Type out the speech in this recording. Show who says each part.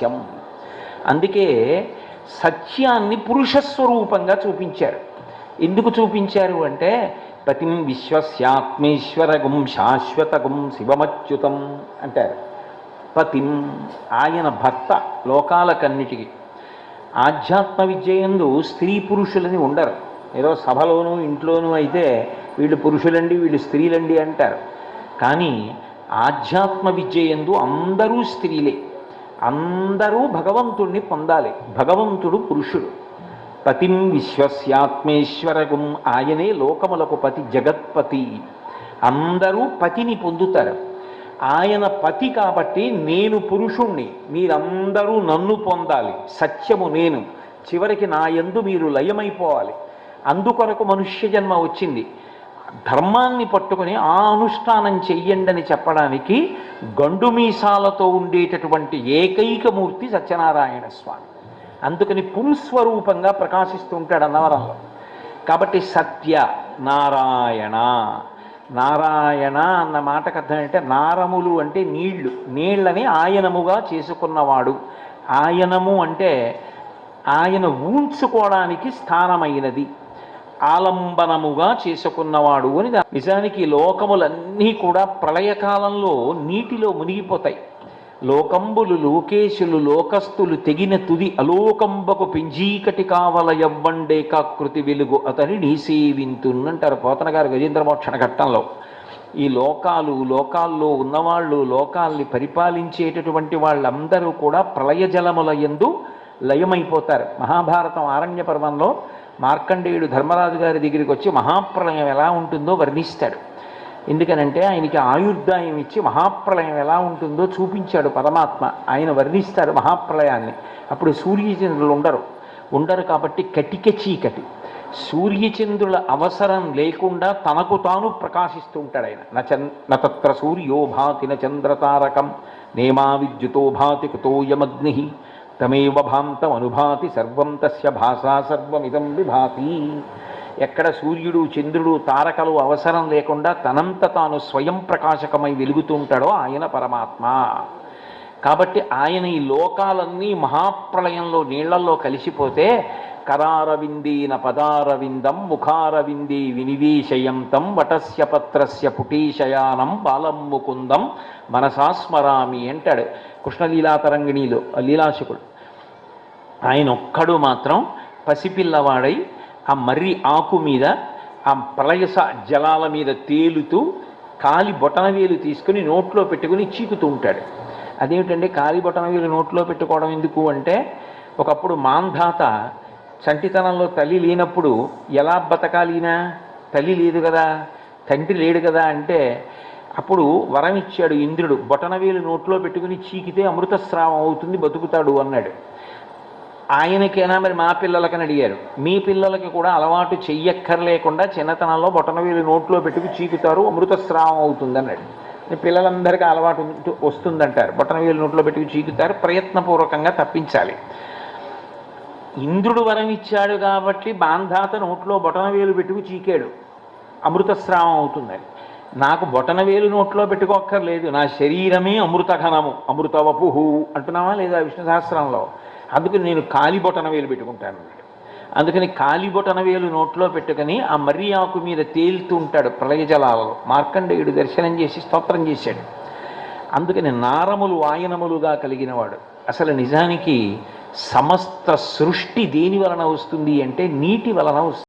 Speaker 1: సత్యం అందుకే సత్యాన్ని పురుషస్వరూపంగా చూపించారు. ఎందుకు చూపించారు అంటే పతిం విశ్వస్యాత్మేశ్వరగం శాశ్వతగం శివమచ్యుతం అంటారు. పతిం ఆయన భర్త లోకాలకన్నిటికీ. ఆధ్యాత్మ విద్యయందు స్త్రీ పురుషులని ఉండరు. ఏదో సభలోనూ ఇంట్లోనూ అయితే వీళ్ళు పురుషులండి వీళ్ళు స్త్రీలండి అంటారు. కానీ ఆధ్యాత్మ విద్యయందు అందరూ స్త్రీలే. అందరూ భగవంతుణ్ణి పొందాలి. భగవంతుడు పురుషుడు. పతిం విశ్వస్యాత్మేశ్వరగుం ఆయనే లోకములకు పతి జగత్పతి. అందరూ పతిని పొందుతారు. ఆయన పతి కాబట్టి నేను పురుషుణ్ణి. మీరందరూ నన్ను పొందాలి. సత్యము నేను. చివరికి నా యందు మీరు లయమైపోవాలి. అందుకొరకు మనుష్య జన్మ వచ్చింది. ధర్మాన్ని పట్టుకొని ఆ అనుష్ఠానం చెయ్యండి అని చెప్పడానికి గండు మీసాలతో ఉండేటటువంటి ఏకైక మూర్తి సత్యనారాయణ స్వామి. అందుకని పుంస్వరూపంగా ప్రకాశిస్తూ ఉంటాడు అన్నవరంలో. కాబట్టి సత్య నారాయణ. నారాయణ అన్న మాటకు అర్థం ఏంటంటే నారములు అంటే నీళ్ళు. నీళ్ళని ఆయనముగా చేసుకున్నవాడు. ఆయనము అంటే ఆయన ఊంచుకోవడానికి స్థానమైనది. ఆలంబనముగా చేసుకున్నవాడు అని నిజానికి లోకములన్నీ కూడా ప్రళయకాలంలో నీటిలో మునిగిపోతాయి. లోకంబులు లోకేశులు లోకస్తులు తెగిన తుది అలోకంబకు పింజీకటి కావల ఎవ్వండే కాకృతి వెలుగు అతని నీసేవింతున్నంటారు పోతన గారు గజేంద్రమోక్షణ ఘట్టంలో. ఈ లోకాలు లోకాల్లో ఉన్నవాళ్ళు లోకాల్ని పరిపాలించేటటువంటి వాళ్ళందరూ కూడా ప్రళయ జలముల యందు లయమైపోతారు. మహాభారతం ఆరణ్య పర్వంలో మార్కండేయుడు ధర్మరాజు గారి దగ్గరికి వచ్చి మహాప్రళయం ఎలా ఉంటుందో వర్ణిస్తాడు. ఎందుకనంటే ఆయనకి ఆయుర్దాయం ఇచ్చి మహాప్రళయం ఎలా ఉంటుందో చూపించాడు పరమాత్మ. ఆయన వర్ణిస్తాడు మహాప్రళయాన్ని అప్పుడు సూర్యచంద్రులు ఉండరు. ఉండరు కాబట్టి కటిక చీకటి. సూర్యచంద్రుల అవసరం లేకుండా తనకు తాను ప్రకాశిస్తూ ఉంటాడు ఆయన. నచన్ నత్ర సూర్యో భాతి న చంద్రతారకం నేమా విద్యుతో భాతి కుతోయమగ్ని తమేవ భాంతం అనుభాతి సర్వం తస్య భాషా సర్వమిదం విభాతి. ఎక్కడ సూర్యుడు చంద్రుడు తారకలు అవసరం లేకుండా తనంత తాను స్వయం ప్రకాశకమై వెలుగుతూ ఉంటాడో ఆయన పరమాత్మ. కాబట్టి ఆయన ఈ లోకాలన్నీ మహాప్రళయంలో నీళ్ళల్లో కలిసిపోతే కరారవిందీన పదారవిందం ముఖారవిందీ వినివీషయంతం వటస్య పత్రస్య పుటీశయానం బాలం ముకుందం మనసాస్మరామి అంటాడు కృష్ణలీలాతరంగిణిలో లీలాశకుడు. ఆయన ఒక్కడు మాత్రం పసిపిల్లవాడై ఆ మర్రి ఆకు మీద ఆ ప్రళయస జలాల మీద తేలుతూ కాలి బొటనవేలు తీసుకుని నోట్లో పెట్టుకుని చీకుతూ ఉంటాడు. అదేమిటంటే కాలి బొటనవేలు నోట్లో పెట్టుకోవడం ఎందుకు అంటే ఒకప్పుడు మాంధాత చంటితనంలో తల్లి లేనప్పుడు ఎలా బతకాలినా తల్లి లేదు కదా తండ్రి లేడు కదా అంటే అప్పుడు వరం ఇచ్చాడు ఇంద్రుడు బొటనవేలు నోట్లో పెట్టుకుని చీకితే అమృతస్రావం అవుతుంది బతుకుతాడు అన్నాడు. ఆయనకైనా మరి మా పిల్లలకని అడిగారు. మీ పిల్లలకి కూడా అలవాటు చెయ్యక్కర్లేకుండా చిన్నతనంలో బొటనవేలు నోట్లో పెట్టుకు చీకుతారు అమృతస్రావం అవుతుంది అన్నాడు. పిల్లలందరికీ అలవాటు వస్తుందంటారు. బొటనవేలు నోట్లో పెట్టుకు చీకుతారు ప్రయత్నపూర్వకంగా తప్పించాలి. ఇంద్రుడు వరం ఇచ్చాడు కాబట్టి బాంధాత నోట్లో బొటనవేలు పెట్టుకు చీకాడు. అమృతస్రావం అవుతుందని నాకు బొటనవేలు నోట్లో పెట్టుకోక్కర్లేదు. నా శరీరమే అమృతఘనము అమృతవపుహు అంటున్నావా లేదా విష్ణు సహస్రంలో? అందుకని నేను కాలిబొటన వేలు పెట్టుకుంటాను అన్నాడు అందుకని కాలి బొటనవేలు నోట్లో పెట్టుకుని ఆ మర్రి ఆకు మీద తేలుతూ ఉంటాడు ప్రళయ జలాలలో. మార్కండేయుడు దర్శనం చేసి స్తోత్రం చేశాడు. అందుకని నారములు వాయనములుగా కలిగినవాడు. అసలు నిజానికి సమస్త సృష్టి దేని వలన వస్తుంది అంటే నీటి వలన వస్తుంది.